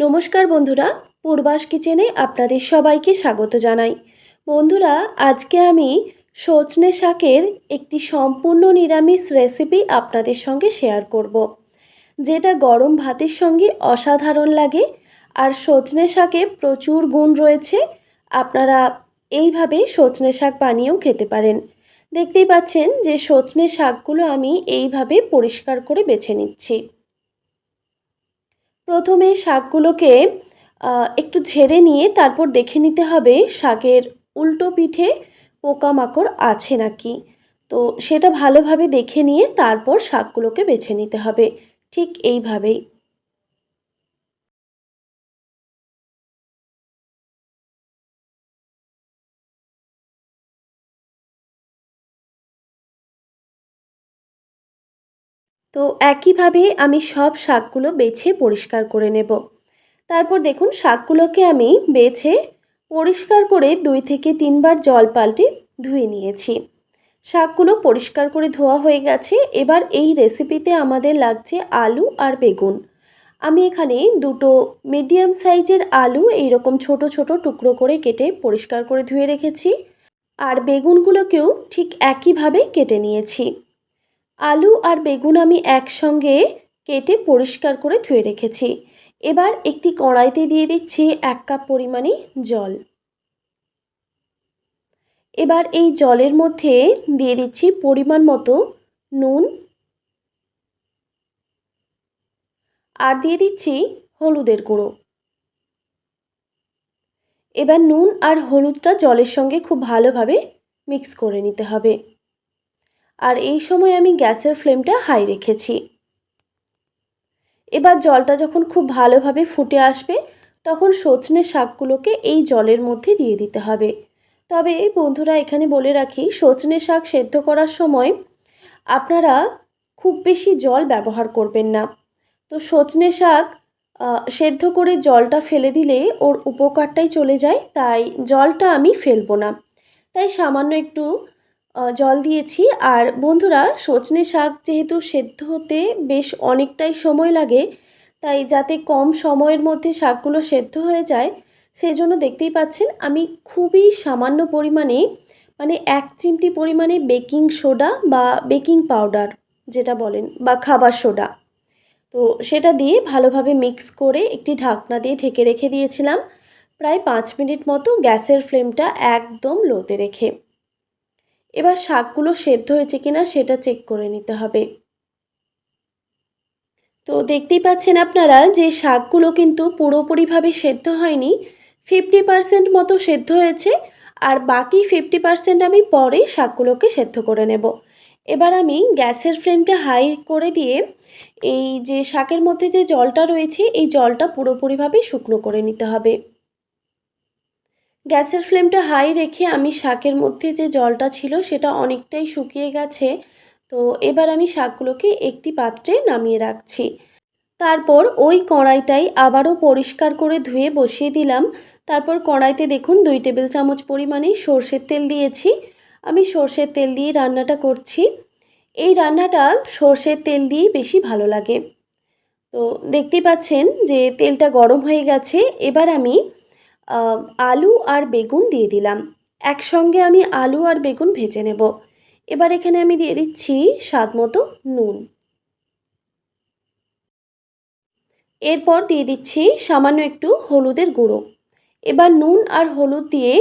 নমস্কার বন্ধুরা, পূর্বাস কিচেনে আপনাদের সবাইকে স্বাগত জানাই। বন্ধুরা, আজকে আমি সজনে শাকের একটি সম্পূর্ণ নিরামিষ রেসিপি আপনাদের সঙ্গে শেয়ার করব। যেটা গরম ভাতের সঙ্গে অসাধারণ লাগে আর সজনে শাকে প্রচুর গুণ রয়েছে। আপনারা এইভাবে সজনে শাক বানিয়েও খেতে পারেন। দেখতেই পাচ্ছেন যে সজনে শাকগুলো আমি এইভাবে পরিষ্কার করে বেছে নিচ্ছি। প্রথমে শাকগুলোকে একটু ঝেড়ে নিয়ে তারপর দেখে নিতে হবে শাকের উল্টো পিঠে পোকামাকড় আছে নাকি। তো সেটা ভালোভাবে দেখে নিয়ে তারপর শাকগুলোকে বেছে নিতে হবে। ঠিক এইভাবেই। তো একইভাবে আমি সব শাকগুলো বেছে পরিষ্কার করে নেব। তারপর দেখুন শাকগুলোকে আমি বেছে পরিষ্কার করে দুই থেকে তিনবার জল পাল্টে ধুয়ে নিয়েছি। শাকগুলো পরিষ্কার করে ধোয়া হয়ে গেছে। এবার এই রেসিপিতে আমাদের লাগছে আলু আর বেগুন। আমি এখানে দুটো মিডিয়াম সাইজের আলু এইরকম ছোট ছোট টুকরো করে কেটে পরিষ্কার করে ধুয়ে রেখেছি। আর বেগুনগুলোকেও ঠিক একইভাবে কেটে নিয়েছি। আলু আর বেগুন আমি একসঙ্গে কেটে পরিষ্কার করে ধুয়ে রেখেছি। এবার একটি কড়াইতে দিয়ে দিচ্ছি এক কাপ পরিমাণে জল। এবার এই জলের মধ্যে দিয়ে দিচ্ছি পরিমাণ মতো নুন। আর দিয়ে দিচ্ছি হলুদের গুঁড়ো। এবার নুন আর হলুদটা জলের সঙ্গে খুব ভালোভাবে মিক্স করে নিতে হবে। আর এই সময় আমি গ্যাসের ফ্লেমটা হাই রেখেছি। এবার জলটা যখন খুব ভালোভাবে ফুটে আসবে, তখন সজনে শাকগুলোকে এই জলের মধ্যে দিয়ে দিতে হবে। তবে বন্ধুরা, এখানে বলে রাখি, সজনে শাক সেদ্ধ করার সময় আপনারা খুব বেশি জল ব্যবহার করবেন না। তো সজনে শাক সেদ্ধ করে জলটা ফেলে দিলে ওর উপকারটাই চলে যায়, তাই জলটা আমি ফেলব না। তাই সামান্য একটু জল দিয়েছি। আর বন্ধুরা, সজনে শাক যেহেতু সেদ্ধ হতে বেশ অনেকটাই সময় লাগে, তাই যাতে কম সময়ের মধ্যে শাকগুলো সেদ্ধ হয়ে যায়, সেই জন্য দেখতেই পাচ্ছেন আমি খুবই সামান্য পরিমাণে মানে এক চিমটি পরিমাণে বেকিং সোডা বা বেকিং পাউডার, যেটা বলেন, বা খাবার সোডা। তো সেটা দিয়ে ভালোভাবে মিক্স করে একটি ঢাকনা দিয়ে ঢেকে রেখে দিয়েছিলাম, প্রায় পাঁচ মিনিট মতো গ্যাসের ফ্লেমটা একদম লোতে রেখে। এবার শাকগুলো সেদ্ধ হয়েছে কিনা সেটা চেক করে নিতে হবে। তো দেখতেই পাচ্ছেন আপনারা যে শাকগুলো কিন্তু পুরোপুরিভাবে সেদ্ধ হয়নি ফিফটি পারসেন্ট মতো সেদ্ধ হয়েছে আর বাকি ফিফটি পারসেন্ট আমি পরে শাকগুলোকে সেদ্ধ করে নেব। এবার আমি গ্যাসের ফ্লেমটা হাই করে দিয়ে এই যে শাকের মধ্যে যে জলটা রয়েছে, এই জলটা পুরোপুরিভাবে শুকনো করে নিতে হবে। গ্যাসের ফ্লেমটা হাই রেখে আমি শাকের মধ্যে যে জলটা ছিল সেটা অনেকটাই শুকিয়ে গেছে। তো এবার আমি শাকগুলোকে একটি পাত্রে নামিয়ে রাখছি। তারপর ওই কড়াইটাই আবারও পরিষ্কার করে ধুয়ে বসিয়ে দিলাম। তারপর কড়াইতে দেখুন দুই টেবিল চামচ পরিমাণে সর্ষের তেল দিয়েছি। আমি সর্ষের তেল দিয়ে রান্নাটা করছি। এই রান্নাটা সর্ষের তেল দিয়েই বেশি ভালো লাগে। তো দেখতেই পাচ্ছেন যে তেলটা গরম হয়ে গেছে। এবার আমি আলু আর বেগুন দিয়ে দিলাম। একসঙ্গে আমি আলু আর বেগুন ভেজে নেব। এবার এখানে আমি দিয়ে দিচ্ছি স্বাদ মতো নুন। এরপর দিয়ে দিচ্ছি সামান্য একটু হলুদের গুঁড়ো। এবার নুন আর হলুদ দিয়ে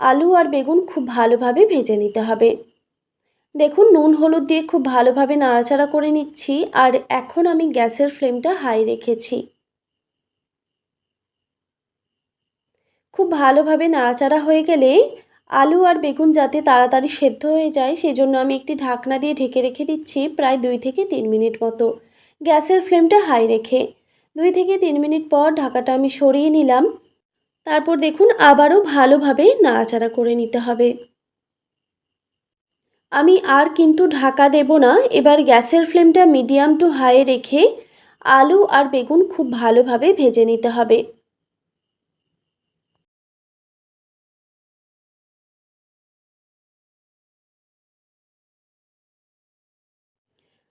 আলু আর বেগুন খুব ভালোভাবে ভেজে নিতে হবে। দেখুন, নুন হলুদ দিয়ে খুব ভালোভাবে নাড়াচাড়া করে নিচ্ছি আর এখন আমি গ্যাসের ফ্লেমটা হাই রেখেছি। খুব ভালোভাবে নাড়াচাড়া হয়ে গেলে আলু আর বেগুন যাতে তাড়াতাড়ি সেদ্ধ হয়ে যায় সেই জন্য আমি একটি ঢাকনা দিয়ে ঢেকে রেখে দিচ্ছি প্রায় দুই থেকে তিন মিনিট মতো। গ্যাসের ফ্লেমটা হাই রেখে দুই থেকে তিন মিনিট পর ঢাকাটা আমি সরিয়ে নিলাম। তারপর দেখুন আবারও ভালোভাবে নাড়াচাড়া করে নিতে হবে। আমি আর কিন্তু ঢাকা দেব না, এবার গ্যাসের ফ্লেমটা মিডিয়াম টু হাই রেখে আলু আর বেগুন খুব ভালোভাবে ভেজে নিতে হবে।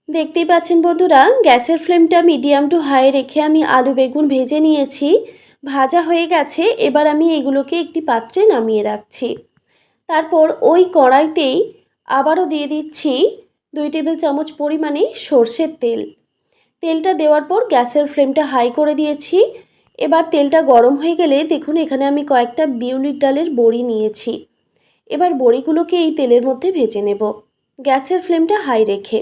দেখতেই পাচ্ছেন বন্ধুরা, গ্যাসের ফ্লেমটা মিডিয়াম টু হাই রেখে আমি আলু বেগুন ভেজে নিয়েছি। ভাজা হয়ে গেছে, এবার আমি এগুলোকে একটি পাত্রে নামিয়ে রাখছি। তারপর ওই কড়াইতেই আবারও দিয়ে দিচ্ছি দুই টেবিল চামচ পরিমাণে সর্ষের তেল। তেলটা দেওয়ার পর গ্যাসের ফ্লেমটা হাই করে দিয়েছি। এবার তেলটা গরম হয়ে গেলে দেখুন, এখানে আমি কয়েকটা বিউলির ডালের বড়ি নিয়েছি। এবার বড়িগুলোকে এই তেলের মধ্যে ভেজে নেব। গ্যাসের ফ্লেমটা হাই রেখে।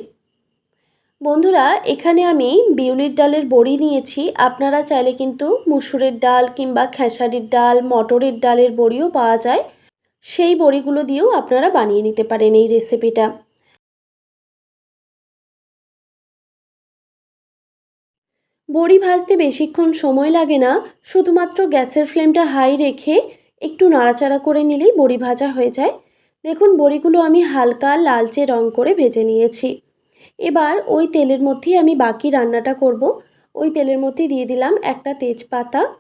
বন্ধুরা, এখানে আমি বিউলির ডালের বড়ি নিয়েছি। আপনারা চাইলে কিন্তু মুসুরের ডাল কিংবা খেসারির ডাল, মটরের ডালের বড়িও পাওয়া যায়। সেই বড়িগুলো দিয়েও আপনারা বানিয়ে নিতে পারেন এই রেসিপিটা। বড়ি ভাজতে বেশিক্ষণ সময় লাগে না। শুধুমাত্র গ্যাসের ফ্লেমটা হাই রেখে একটু নাড়াচাড়া করে নিলেই বড়ি ভাজা হয়ে যায়। দেখুন, বড়িগুলো আমি হালকা লালচে রং করে ভেজে নিয়েছি। এবার ওই তেলের মধ্যেই আমি বাকি রান্নাটা করব। ওই তেলের মধ্যে দিয়ে দিলাম একটা তেজপাতা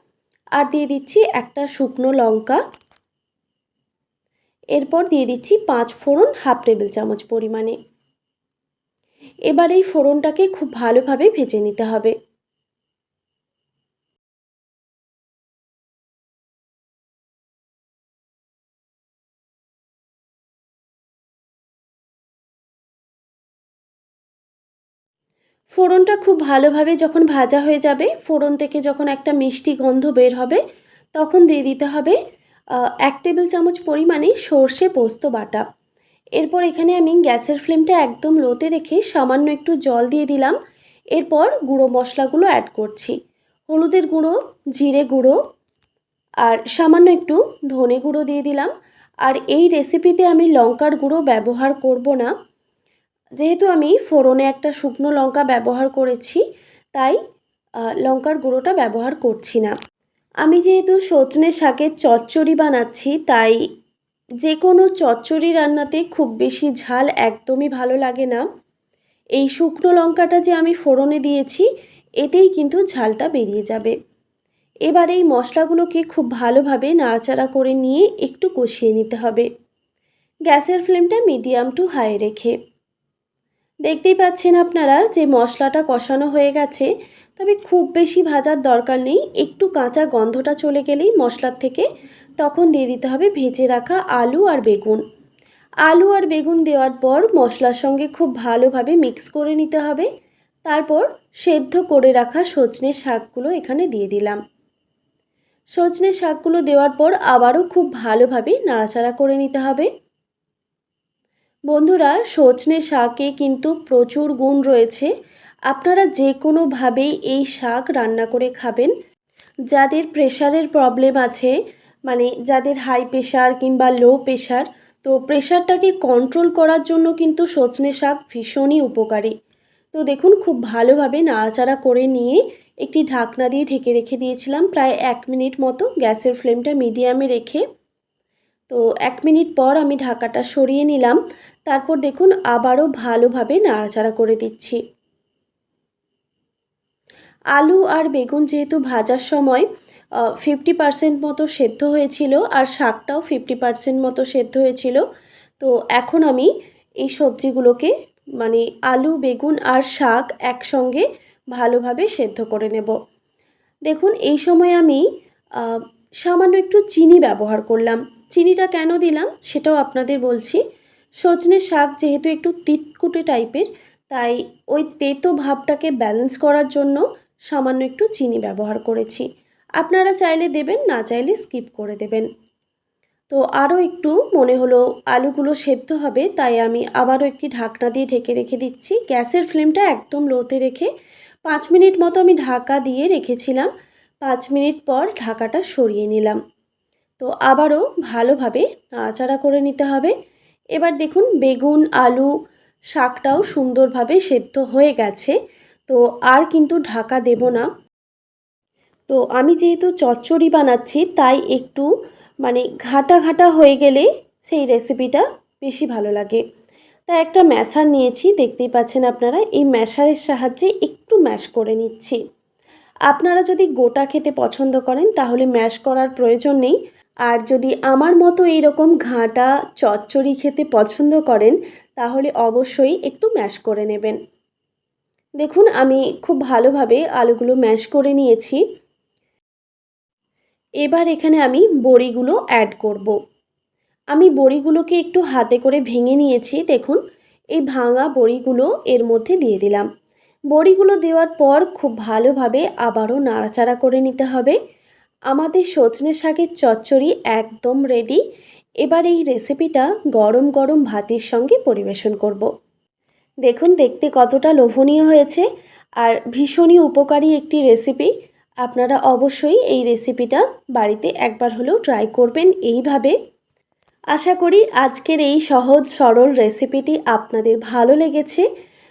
আর দিয়ে দিচ্ছি একটা শুকনো লঙ্কা। এরপর দিয়ে দিচ্ছি পাঁচ ফোড়ন হাফ টেবিল চামচ পরিমাণে। এবার এই ফোড়নটাকে খুব ভালোভাবে ভেজে নিতে হবে। ফোড়নটা খুব ভালোভাবে যখন ভাজা হয়ে যাবে, ফোড়ন থেকে যখন একটা মিষ্টি গন্ধ বের হবে, তখন দিয়ে দিতে হবে এক টেবিল চামচ পরিমাণে সর্ষে পোস্ত বাটা। এরপর এখানে আমি গ্যাসের ফ্লেমটা একদম লোতে রেখে সামান্য একটু জল দিয়ে দিলাম। এরপর গুঁড়ো মশলাগুলো অ্যাড করছি। হলুদের গুঁড়ো, জিরে গুঁড়ো আর সামান্য একটু ধনে গুঁড়ো দিয়ে দিলাম। আর এই রেসিপিতে আমি লঙ্কার গুঁড়ো ব্যবহার করব না। যেহেতু আমি ফোড়নে একটা শুকনো লঙ্কা ব্যবহার করেছি, তাই লঙ্কার গুঁড়োটা ব্যবহার করছি না। আমি যেহেতু সজনে শাকের চচ্চড়ি বানাচ্ছি, তাই যে কোনো চচ্চড়ি রান্নাতে খুব বেশি ঝাল একদমই ভালো লাগে না। এই শুকনো লঙ্কাটা যে আমি ফোড়নে দিয়েছি, এতেই কিন্তু ঝালটা বেরিয়ে যাবে। এবার এই মশলাগুলোকে খুব ভালোভাবে নাড়াচাড়া করে নিয়ে একটু কষিয়ে নিতে হবে। গ্যাসের ফ্লেমটা মিডিয়াম টু হাই রেখে। দেখতেই পাচ্ছেন আপনারা যে মশলাটা কষানো হয়ে গেছে, তবে খুব বেশি ভাজার দরকার নেই। একটু কাঁচা গন্ধটা চলে গেলেই মশলার থেকে তখন দিয়ে দিতে হবে ভেজে রাখা আলু আর বেগুন। আলু আর বেগুন দেওয়ার পর মশলার সঙ্গে খুব ভালোভাবে মিক্স করে নিতে হবে। তারপর সেদ্ধ করে রাখা সজনে শাকগুলো এখানে দিয়ে দিলাম। সজনে শাকগুলো দেওয়ার পর আবারও খুব ভালোভাবে নাড়াচাড়া করে নিতে হবে। বন্ধুরা, সজনে শাকে কিন্তু প্রচুর গুণ রয়েছে। আপনারা যে কোনোভাবেই এই শাক রান্না করে খাবেন। যাদের প্রেশারের প্রবলেম আছে মানে যাদের হাই প্রেশার কিংবা লো প্রেশার তো প্রেশারটাকে কন্ট্রোল করার জন্য কিন্তু সজনে শাক ভীষণই উপকারী। তো দেখুন, খুব ভালোভাবে নাড়াচাড়া করে নিয়ে একটি ঢাকনা দিয়ে ঢেকে রেখে দিয়েছিলাম প্রায় এক মিনিট মতো। গ্যাসের ফ্লেমটা মিডিয়ামে রেখে তো এক মিনিট পর আমি ঢাকাটা সরিয়ে নিলাম। তারপর দেখুন আবারও ভালোভাবে নাড়াচাড়া করে দিচ্ছি। আলু আর বেগুন যেহেতু ভাজার সময় ফিফটি পারসেন্ট মতো সেদ্ধ হয়েছিল আর শাকটাও ফিফটি পারসেন্ট মতো সেদ্ধ হয়েছিল। তো এখন আমি এই সবজিগুলোকে মানে আলু, বেগুন আর শাক একসঙ্গে ভালোভাবে সেদ্ধ করে নেব। দেখুন এই সময় আমি সামান্য একটু চিনি ব্যবহার করলাম। চিনিটা কেন দিলাম সেটাও আপনাদের বলছি। সজনে শাক যেহেতু একটু তিতকুটে টাইপের, তাই ওই তেতো ভাবটাকে ব্যালেন্স করার জন্য সামান্য একটু চিনি ব্যবহার করেছি। আপনারা চাইলে দেবেন, না চাইলে স্কিপ করে দেবেন। তো আরও একটু মনে হলো আলুগুলো সেদ্ধ হবে, তাই আমি আবারও একটি ঢাকনা দিয়ে ঢেকে রেখে দিচ্ছি। গ্যাসের ফ্লেমটা একদম লোতে রেখে পাঁচ মিনিট মতো আমি ঢাকা দিয়ে রেখেছিলাম। পাঁচ মিনিট পর ঢাকাটা সরিয়ে নিলাম। তো আবারও ভালোভাবে নাড়াচাড়া করে নিতে হবে। এবার দেখুন বেগুন, আলু শাকটাও সুন্দরভাবে সেদ্ধ হয়ে গেছে। তো আর কিন্তু ঢাকা দেব না। তো আমি যেহেতু চচ্চড়ি বানাচ্ছি, তাই একটু মানে ঘাটা ঘাটা হয়ে গেলে সেই রেসিপিটা বেশি ভালো লাগে। তাই একটা ম্যাশার নিয়েছি, দেখতেই পাচ্ছেন আপনারা, এই ম্যাশারের সাহায্যে একটু ম্যাশ করে নিচ্ছি। আপনারা যদি গোটা খেতে পছন্দ করেন, তাহলে ম্যাশ করার প্রয়োজন নেই। আর যদি আমার মতো এইরকম ঘাঁটা, চচ্চড়ি খেতে পছন্দ করেন, তাহলে অবশ্যই একটু ম্যাশ করে নেবেন। দেখুন, আমি খুব ভালোভাবে আলুগুলো ম্যাশ করে নিয়েছি। এবার এখানে আমি বড়িগুলো অ্যাড করব। আমি বড়িগুলোকে একটু হাতে করে ভেঙে নিয়েছি। দেখুন, এই ভাঙা বড়িগুলো এর মধ্যে দিয়ে দিলাম। বড়িগুলো দেওয়ার পর খুব ভালোভাবে আবারও নাড়াচাড়া করে নিতে হবে। আমাদের সজনে শাকের চচ্চড়ি একদম রেডি এবার এই রেসিপিটা গরম গরম ভাতের সঙ্গে পরিবেশন করব। দেখুন, দেখতে কতটা লোভনীয় হয়েছে আর ভীষণই উপকারী একটি রেসিপি আপনারা অবশ্যই এই রেসিপিটা বাড়িতে একবার হলেও ট্রাই করবেন এইভাবে। আশা করি আজকের এই সহজ সরল রেসিপিটি আপনাদের ভালো লেগেছে।